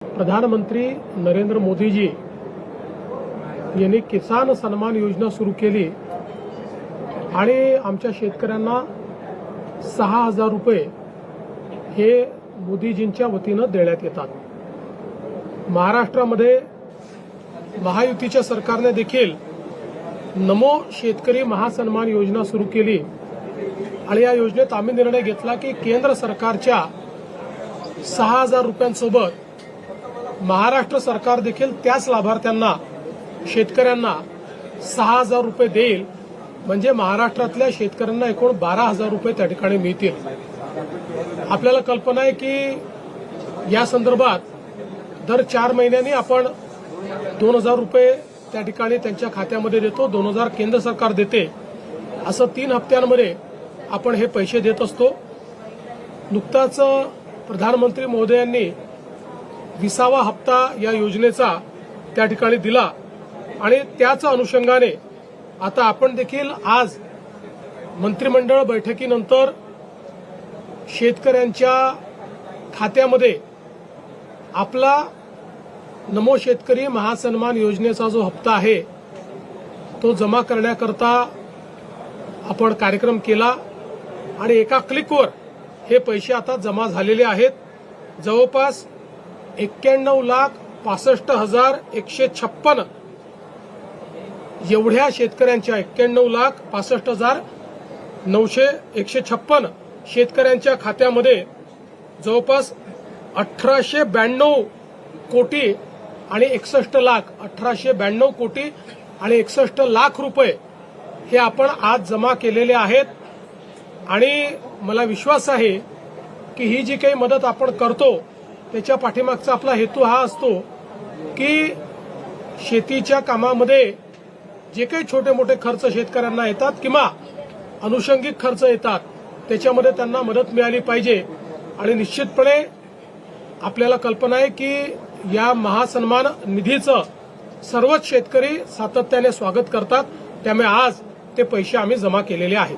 प्रधानमंत्री नरेंद्र मोदीजी यांनी किसान सन्मान योजना सुरू केली आणि आमच्या शेतकऱ्यांना सहा हजार रुपये हे मोदीजींच्या वतीनं देण्यात येतात. महाराष्ट्रामध्ये महायुतीच्या सरकारने देखील नमो शेतकरी महासन्मान योजना सुरू केली आणि या योजनेत आम्ही निर्णय घेतला की केंद्र सरकारच्या सहा हजार रुपयांसोबत महाराष्ट्र सरकार देखील त्याच लाभार्थ्यांना शेतकऱ्यांना सहा हजार रुपये देईल. म्हणजे महाराष्ट्रातल्या शेतकऱ्यांना एकूण बारा हजार रुपये त्या ठिकाणी मिळतील. आपल्याला कल्पना आहे की या संदर्भात दर चार महिन्यांनी आपण दोन हजार रुपये त्या ठिकाणी त्यांच्या खात्यामध्ये देतो दोन हजार केंद्र सरकार देते. असं तीन हप्त्यांमध्ये आपण हे पैसे देत असतो. नुकताच प्रधानमंत्री महोदयांनी विसावा हप्ता या योजनेचा त्या ठिकाणी दिला. आणि त्याच अनुषंगाने आता आपण देखील आज मंत्रिमंडळ बैठकीनंतर शेतकऱ्यांच्या खात्यामध्ये आपला नमो शेतकरी महासन्मान योजनेचा जो हप्ता आहे तो जमा करण्याकरता आपण कार्यक्रम केला. आणि एका क्लिकवर हे पैसे आता जमा झालेले आहेत. जवळपास एक्क्याण्णव लाख पासष्ट हजार एकशे छप्पन. एवढ्या शेतकऱ्यांच्या एक्क्याण्णव लाख पासष्ट हजार नऊशे एकशे छप्पन शेतकऱ्यांच्या खात्यामध्ये जवळपास अठराशे ब्याण्णव कोटी आणि एकसष्ट लाख अठराशे ब्याण्णव कोटी आणि एकसष्ट लाख रुपये हे आपण आज जमा केलेले आहेत. आणि मला विश्वास आहे की ही जी काही मदत आपण करतो त्याच्या पाठीमागचा आपला हेतू हा असतो की शेतीच्या कामामध्ये जे काही छोटे मोठे खर्च शेतकऱ्यांना येतात किंवा अनुषंगिक खर्च येतात त्याच्यामध्ये त्यांना मदत मिळाली पाहिजे. आणि निश्चितपणे आपल्याला कल्पना आहे की या महासन्मान निधीचं सर्वच शेतकरी सातत्याने स्वागत करतात. त्यामुळे आज ते पैसे आम्ही जमा केलेले आहेत.